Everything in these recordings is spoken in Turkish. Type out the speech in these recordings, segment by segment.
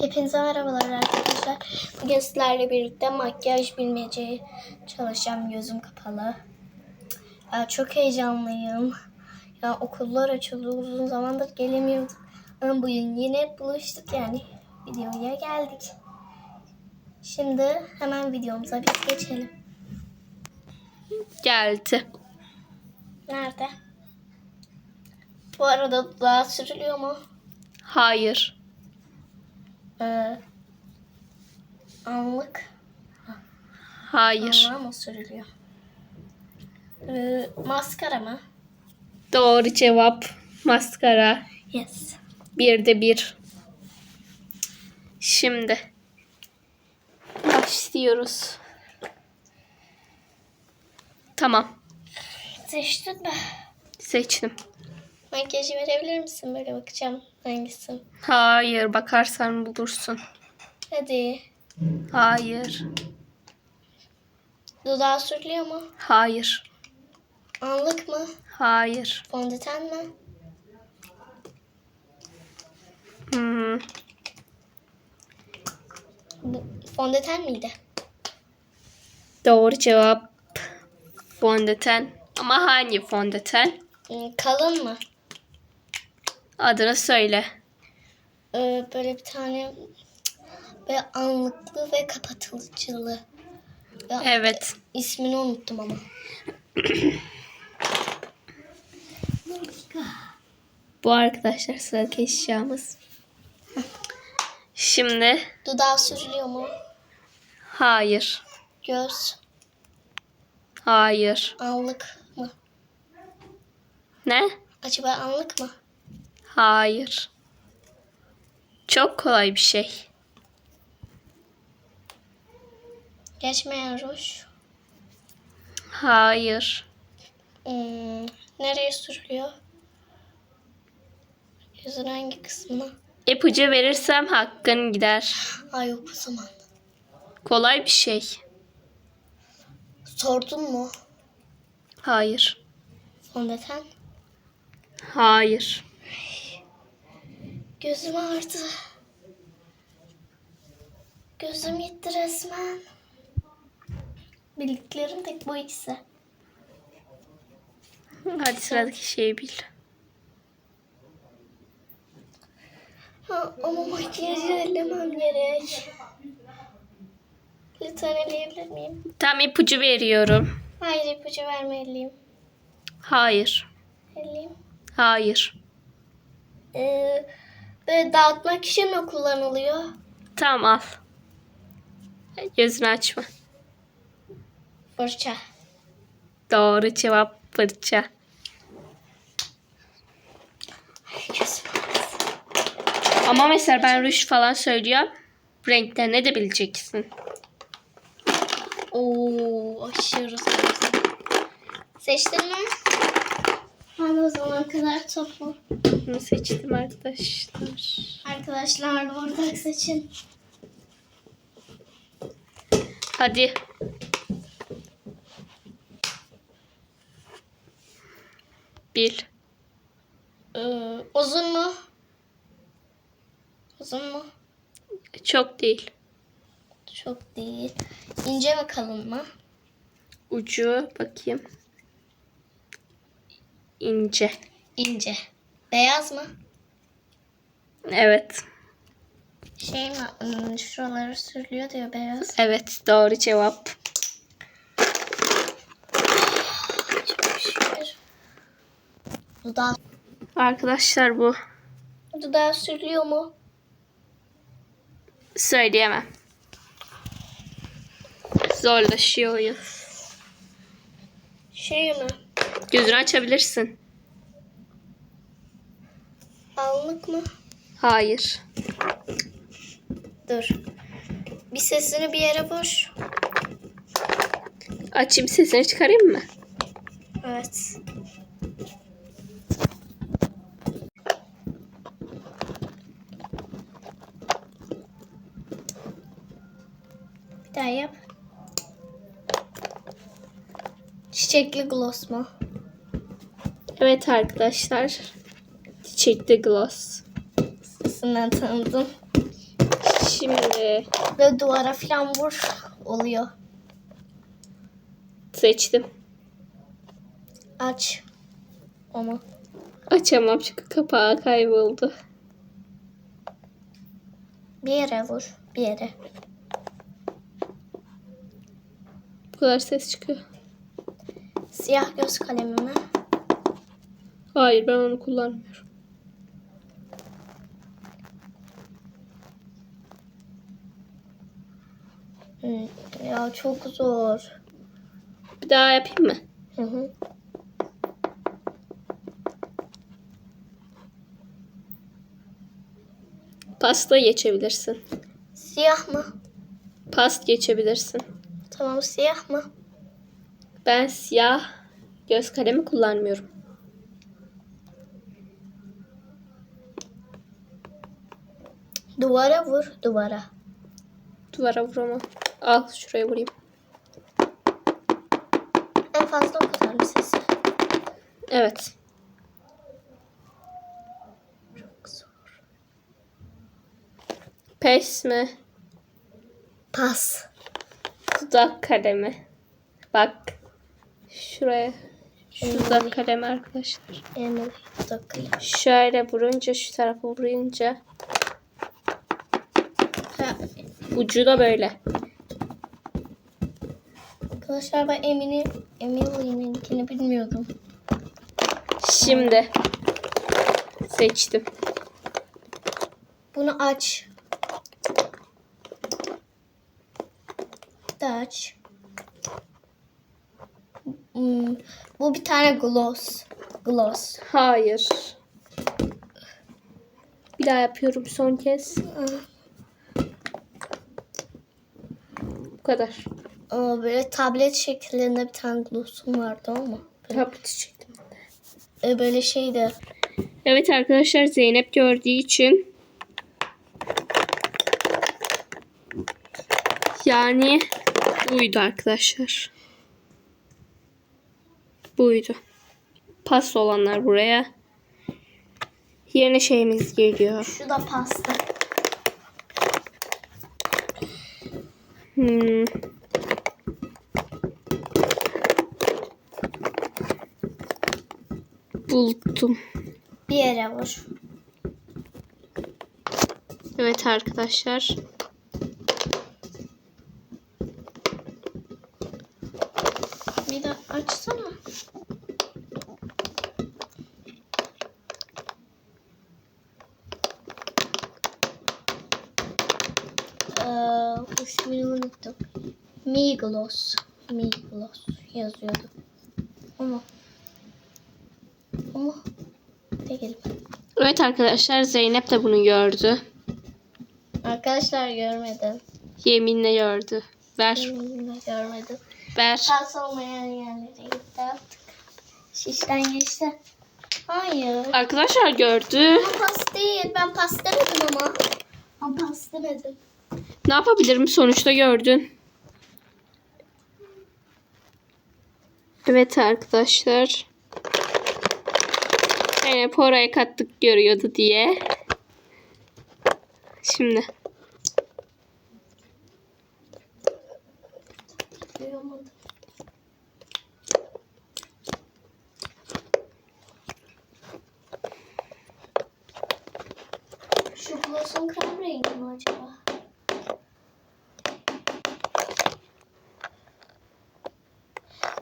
Hepinize merhabalar arkadaşlar. Bugün sizlerle birlikte makyaj bilmeceyi çalışacağım gözüm kapalı. Ya çok heyecanlıyım. Ya okullar açıldı uzun zamandır gelemiyorduk. Ama bugün yine buluştuk yani videoya geldik. Şimdi hemen videomuza biz geçelim. Geldi. Nerede? Bu arada dudağı sürülüyor mu? Hayır. Ee, anlık Hayır. Anlığa mı sürülüyor? Ee, maskara mı? Doğru cevap maskara. Yes. Bir de bir. Şimdi başlıyoruz. Tamam. Seçtin mi? Seçtim. Makyajı verebilir misin? Böyle bakacağım hangisi. Hayır. Bakarsan bulursun. Hadi. Hayır. Dudağı sürülüyor mu? Hayır. Anlık mı? Hayır. Fondöten mi? Hmm. Bu, fondöten miydi? Doğru cevap fondöten. Ama hangi fondöten? Hmm, Kalın mı? Adını söyle. Ee, böyle bir tane böyle anlıklı ve kapatılıcılı. Ya, Evet. İsmini unuttum ama. Bu arkadaşlar sıradaki eşyamız. Şimdi Dudağı sürülüyor mu? hayır. Göz Hayır. anlık mı? Ne? Acaba anlık mı? Hayır. Çok kolay bir şey. Geçmeyen ruj. Hayır. Hmm, nereye sürülüyor? Yüzün hangi kısmına? İpucu verirsem hakkın gider. Ay yok o zaman. Kolay bir şey. Sordun mu? Hayır. Fondöten. Hayır. Gözüm ağrıdı. Gözüm gitti resmen. Bildiklerim tek bu ikisi. Hadi sıradaki şeyi bil. Ha, ama makyajı ellemem gerek. Lütfen eleyebilir miyim? Tam ipucu veriyorum. Hayır ipucu vermeliyim. Hayır. Eleyim. Hayır. Ee, böyle dağıtmak için mi kullanılıyor? Tamam al. Gözünü açma. Fırça. Doğru cevap fırça. Ama mesela ben ruj falan söylüyorum. Renklerini de bileceksin. Oo aşırı sevdim. Seçtin mi? Hadi o zaman kadar toplu. Bunu seçtim arkadaşlar. Arkadaşlar ortak seçin. Hadi. Bil. Ee, uzun mu? Uzun mu? Çok değil. Çok değil. İnce mi kalın mı? Ucu bakayım. İnce. İnce. Beyaz mı? Evet. Şey mi? hmm, Şuraları sürülüyor diyor beyaz. Evet doğru cevap. Dudağı, Arkadaşlar bu. dudağı sürülüyor mu? Söyleyemem. Zorlaşıyor oyun. Şey mi? Gözünü açabilirsin. Allık mı? Hayır. Dur. Bir sesini bir yere boş. Açayım sesini çıkarayım mı? Evet. Bir daha yap. Çiçekli gloss mu? Evet arkadaşlar. Çiçekli gloss. Sesinden tanıdım. Şimdi Ve duvara falan vur oluyor. seçtim. Aç. Onu. Açamam çünkü kapağı kayboldu. Bir yere vur. Bir yere. Bu kadar ses çıkıyor. Siyah göz kalemimi. Hayır ben onu kullanmıyorum. Ya çok zor. Bir daha yapayım mı? Hı hı. Pasta geçebilirsin. Siyah mı? Past geçebilirsin. Tamam siyah mı? Ben siyah göz kalemi kullanmıyorum. Duvara vur. Duvara. Duvara vuramam. Al şuraya vurayım. En fazla o kadar mı sesi? Evet. Çok zor. Pes mi? Pas. Dudak kalemi. Bak. Şuraya. Şu dudak kalemi arkadaşlar. Emil takıyor. Şöyle vurunca şu tarafa vurunca Ha, ucu da böyle. Arkadaşlar ben Emin'i Emily'ninkini bilmiyordum. Şimdi seçtim. Bunu aç. Da aç. Hmm, bu bir tane gloss. Gloss. Hayır. Bir daha yapıyorum son kez. Bu kadar. Aa, böyle tablet şeklinde bir tane glossum vardı ama. Tablet çektim. Ee, böyle şeydi. Evet arkadaşlar Zeynep gördüğü için yani buydu arkadaşlar. Buydu. Pas olanlar buraya. Yeni şeyimiz geliyor. Şu da pasta. Hmm. Buldum. Bir yere vur. Evet arkadaşlar. Bir de açsana. Ee, ismini unuttum. Miglos. Miglos yazıyordu. Ama ama değil. Evet arkadaşlar Zeynep de bunu gördü. Arkadaşlar görmedim. Yeminle gördü. Ver. Yeminle görmedim. Ver. Pas olmayan yerlere gitti artık. Şişten geçti. Hayır. Arkadaşlar gördü. Ama pas değil. Ben pas demedim ama. Ben pas demedim. Ne yapabilirim? Sonuçta gördün. Evet arkadaşlar. Zeynep oraya kattık görüyordu diye. Şimdi. Şu gloss'un krem rengi mi acaba?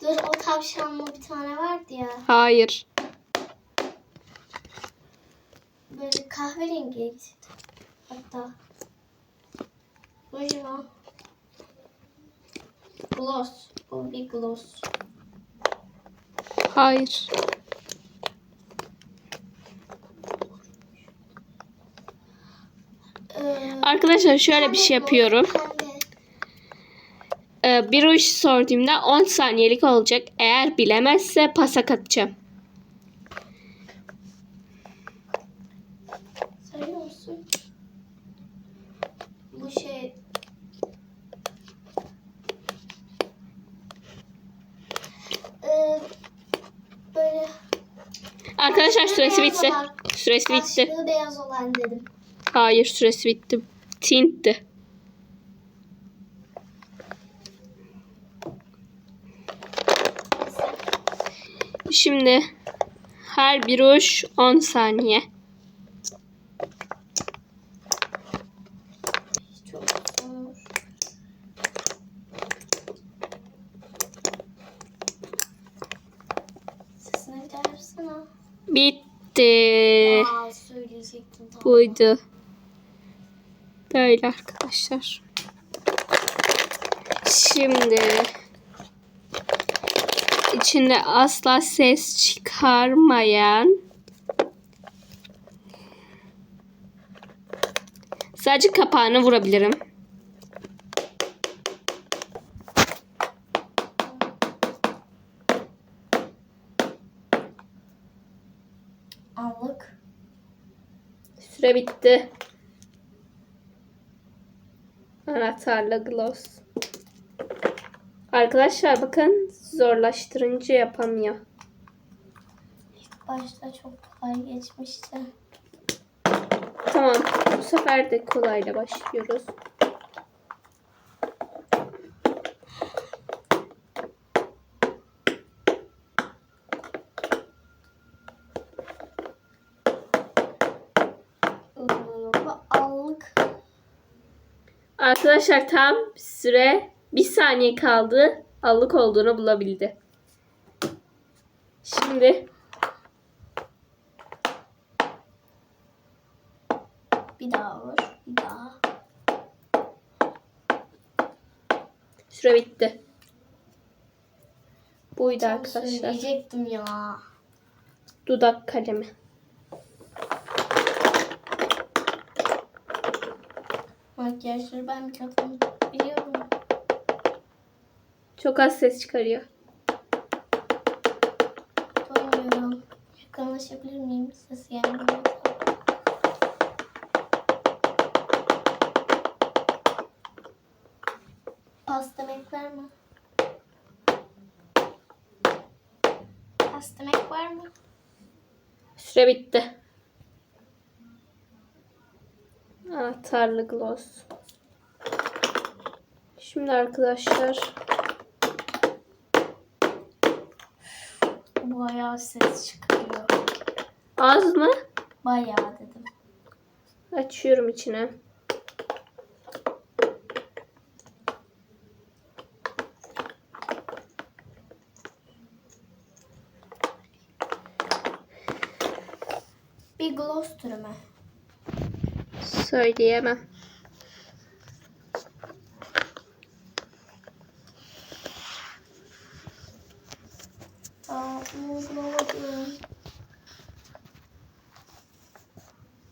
Dur o tavşanlı bir tane vardı ya. Hayır. Böyle kahverengiydi. Hatta. Buyurun. Gloss. Bu bir gloss. Hayır. Ee, Arkadaşlar şöyle bir şey yapıyorum. Ee, bir ruj sorduğumda 10 saniyelik olacak. Eğer bilemezse pasa katacağım. Sayıyor musun? Bu şey... Ee, böyle Arkadaşlar süresi bitti. Süresi bitti. Başlığı beyaz olan dedim. Hayır süresi bitti. tintti. Şimdi her bir uç 10 saniye. Çok zor. Sesine bir daha yapsana. Bitti. Aa, söyleyecektim. Tamam. Buydu. Böyle arkadaşlar. Şimdi içinde asla ses çıkarmayan sadece kapağını vurabilirim. Allık. Süre bitti. Anahtarla gloss. Arkadaşlar bakın zorlaştırınca yapamıyor. Başta çok kolay geçmişti. Tamam. Bu sefer de kolayla başlıyoruz. Ee, Bu allık. Arkadaşlar tam süre bir saniye kaldı. Allık olduğunu bulabildi. Şimdi Bir daha vur. Bir daha. süre bitti. Buydu Tam arkadaşlar. Söyleyecektim ya. Dudak kalemi. Makyajları ben mikrofonu biliyorum. Çok az ses çıkarıyor. Duymuyorum. Yakınlaşabilir miyim? Ses gelmiyor. Pas demek var mı? Pas demek var mı? Süre bitti. Anahtarlı gloss. Şimdi arkadaşlar Bayağı ses çıkarıyor. az mı? Bayağı dedim. Açıyorum içine. Bir gloss türü mü? Söyleyemem. Aa, bunu bulamadım.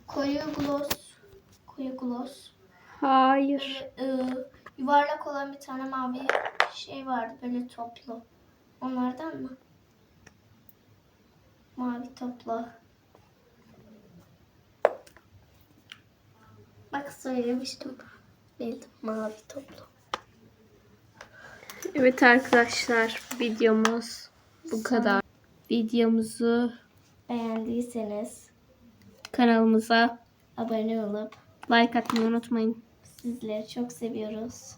Koyu gloss. Koyu gloss. Hayır. Böyle, ıı, yuvarlak olan bir tane mavi şey vardı böyle toplu. Onlardan mı? Mavi toplu. Bak söylemiştim. Bildim mavi toplu. Evet arkadaşlar videomuz bu kadar. Videomuzu Beğendiyseniz kanalımıza abone olup like atmayı unutmayın. sizleri çok seviyoruz.